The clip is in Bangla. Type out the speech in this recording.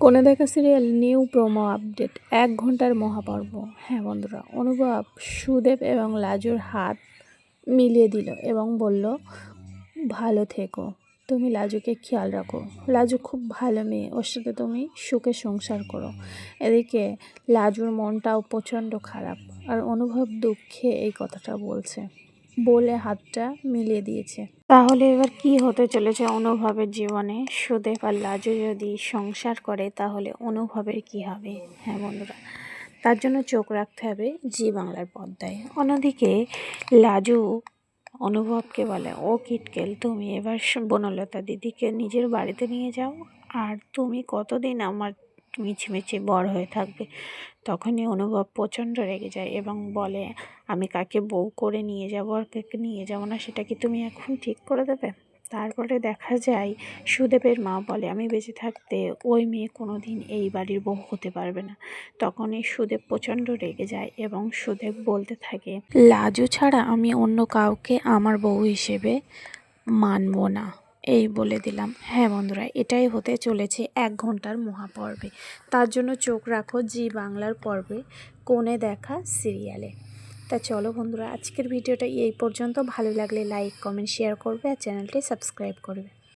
কোনে দেখা সিরিয়াল নিউ প্রোমো আপডেট এক ঘণ্টার মহাপর্ব। হ্যাঁ বন্ধুরা, অনুভব সুদেব এবং লাজুর হাত মিলিয়ে দিল এবং বলল, ভালো থেকো। তুমি লাজুকে খেয়াল রাখো। লাজু খুব ভালো মেয়ে। ওর সাথে তুমি সুখে সংসার করো। এদিকে লাজুর মনটাও প্রচণ্ড খারাপ। আর অনুভব দুঃখে এই কথাটা বলছে। বলে হাতটা মিলিয়ে দিয়েছে। তাহলে এবার কি হতে চলেছে অনুভবের জীবনে? সুদেব আর লাজু যদি সংসার করে, তাহলে অনুভবের কি হবে? হ্যাঁ বন্ধুরা, তার জন্য চোখ রাখতে হবে জি বাংলার পর্দায়। অন্যদিকে লাজু অনুভবকে বলে, ও কিটকেল, তুমি এবার বনলতা দিদিকে নিজের বাড়িতে নিয়ে যাও। আর তুমি কতদিন আমার মিছিমিছি বড় হয়ে থাকবে। তখনই অনুভব প্রচণ্ড রেগে যায় এবং বলে, আমি কাকে বউ করে নিয়ে যাব আর কাকে নিয়ে যাব না, সেটা কি তুমি এখন ঠিক করে দেবে? তারপরে দেখা যায়, সুদেবের মা বলে, আমি বেঁচে থাকতে ওই মেয়ে কোনো দিন এই বাড়ির বউ হতে পারবে না। তখনই সুদেব প্রচণ্ড রেগে যায় এবং সুদেব বলতে থাকে, লাজু ছাড়া আমি অন্য কাউকে আমার বউ হিসেবে মানবো না। এই বলে দিলাম। হ্যাঁ বন্ধুরা, এটাই হতে চলেছে এক ঘণ্টার মহাপর্বে। তার জন্য চোখ রাখো জি বাংলার পর্বে, কোণে দেখা সিরিয়ালে। তা চলো বন্ধুরা, আজকের ভিডিওটা এই পর্যন্ত। ভালো লাগলে লাইক, কমেন্ট, শেয়ার করবে আর চ্যানেলটি সাবস্ক্রাইব করবে।